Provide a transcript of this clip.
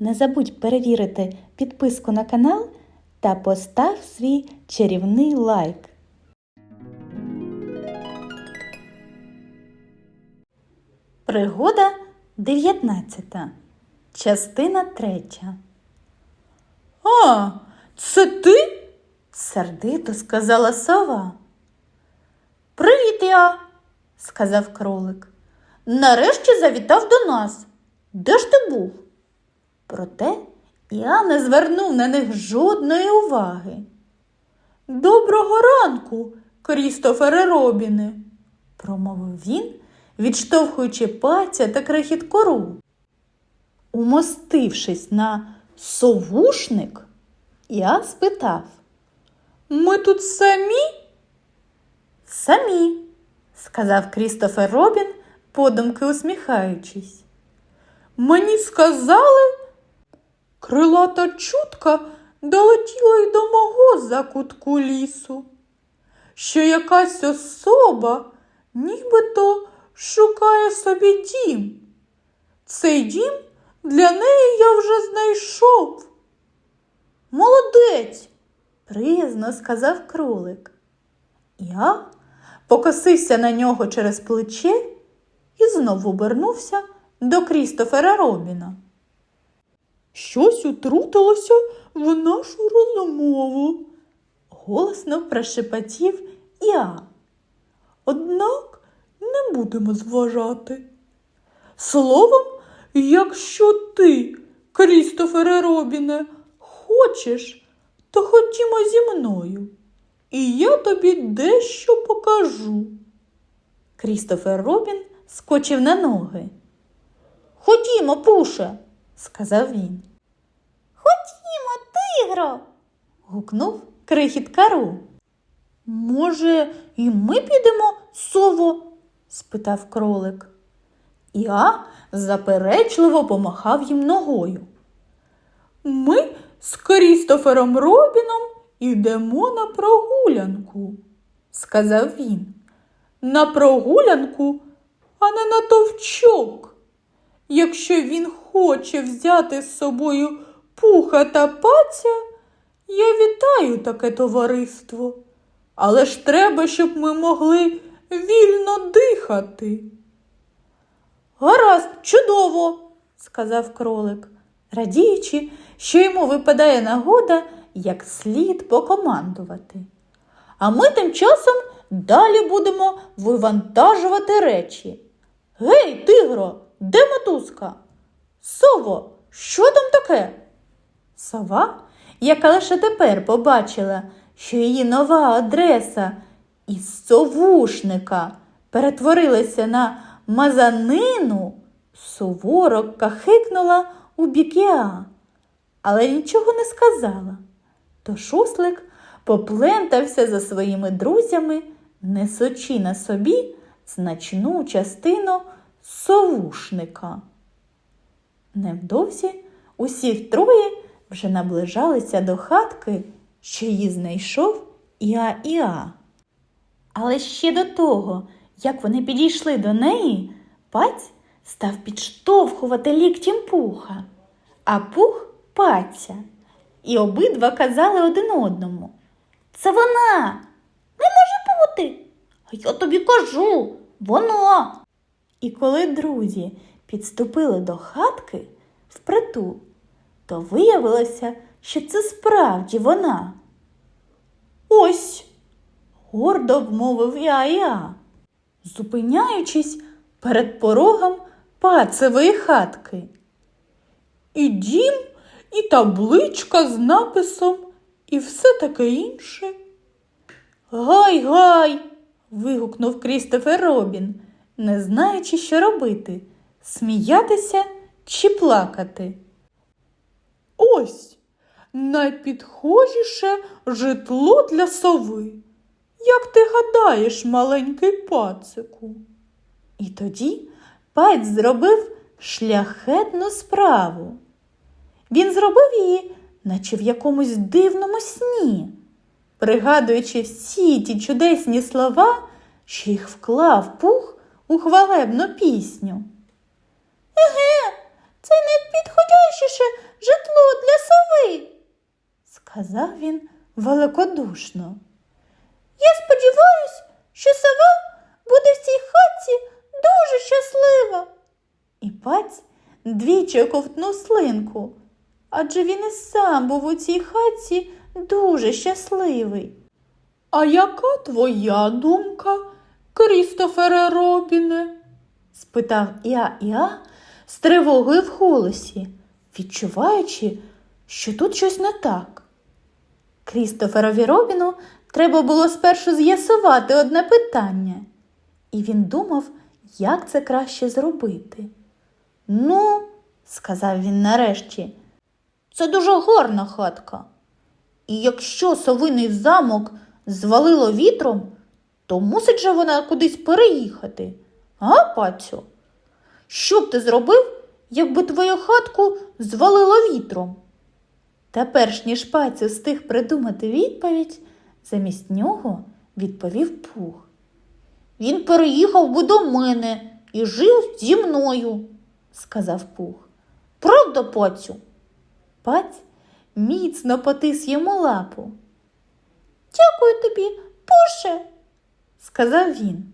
Не забудь перевірити підписку на канал та постав свій чарівний лайк. Пригода 19. Частина 3. А, це ти? Сердито сказала сова. Привіт, я, сказав кролик. Нарешті завітав до нас. Де ж ти був? Проте я не звернув на них жодної уваги. Доброго ранку, Крістофере Робіне. промовив він, відштовхуючи паця та крихіт кору. Умостившись на совушник, я спитав Ми тут самі? Самі, сказав Крістофер Робін, подумки усміхаючись. Мені сказали, крилата чутка долетіла й до мого закутку лісу, що якась особа нібито шукає собі дім. Цей дім для неї я вже знайшов. Молодець, приязно сказав кролик. Я покосився на нього через плече і знову обернувся до Крістофера Робіна. Щось утрутилося в нашу розмову. Голосно прошепотів я. Однак не будемо зважати. Словом, якщо ти, Крістофере Робіне, хочеш, то ходімо зі мною, і я тобі дещо покажу. Крістофер Робін скочив на ноги. Ходімо, пуше, сказав він. Ходімо, тигро. гукнув крихіт кару. Може, і ми підемо, сово? спитав кролик. Я заперечливо помахав їм ногою. Ми з Крістофером Робіном ідемо на прогулянку, сказав він. На прогулянку, а не на товчок. Якщо він хоче взяти з собою пуха та паця, я вітаю таке товариство. Але ж треба, щоб ми могли вільно дихати. Гаразд, чудово, сказав кролик, радіючи, що йому випадає нагода як слід покомандувати. А ми тим часом далі будемо вивантажувати речі. Гей, тигро, де мотузка? Сово, що там таке? Сова, яка лише тепер побачила, що її нова адреса із совушника перетворилася на мазанину, суворо кахикнула у бік Іа, але нічого не сказала. То шуслик поплентався за своїми друзями, несучи на собі значну частину совушника. Невдовзі усі троє вже наближалися до хатки, що її знайшов Іа-Іа. Але ще до того, як вони підійшли до неї, паць став підштовхувати ліктем пуха, а пух паця. І обидва казали один одному. Це вона. Не може бути. А я тобі кажу, вона. І коли друзі підступили до хатки впритул, то виявилося, що це справді вона. Ось, гордо вмовив я-я, зупиняючись перед порогом пацевої хатки. І дім, і табличка з написом, і все таке інше. Гай, гай. вигукнув Крістофер Робін, не знаючи, що робити сміятися чи плакати. Ось найпідхожіше житло для сови. Як ти гадаєш, маленький пацику? І тоді паць зробив шляхетну справу. Він зробив її, наче в якомусь дивному сні, пригадуючи всі ті чудесні слова, що їх вклав пух у хвалебну пісню. Еге, це найпідходящіше сказав він великодушно. Я сподіваюсь, що сова буде в цій хатці дуже щаслива. І паць двічі ковтнув слинку, адже він і сам був у цій хатці дуже щасливий. А яка твоя думка, Крістофере Робіне? спитав Іа Іа з тривогою в голосі, відчуваючи, що тут щось не так. Крістоферові Робіну треба було спершу з'ясувати одне питання, і він думав, як це краще зробити. Ну, сказав він нарешті, це дуже гарна хатка. І якщо совиний замок звалило вітром, то мусить же вона кудись переїхати. А, пацю? Що б ти зробив, якби твою хатку звалило вітром? Та перш ніж пацю встиг придумати відповідь, замість нього відповів пух. Він переїхав би до мене і жив зі мною, сказав пух. Правда, пацю? Паць міцно потис йому лапу. Дякую тобі, пуше, сказав він.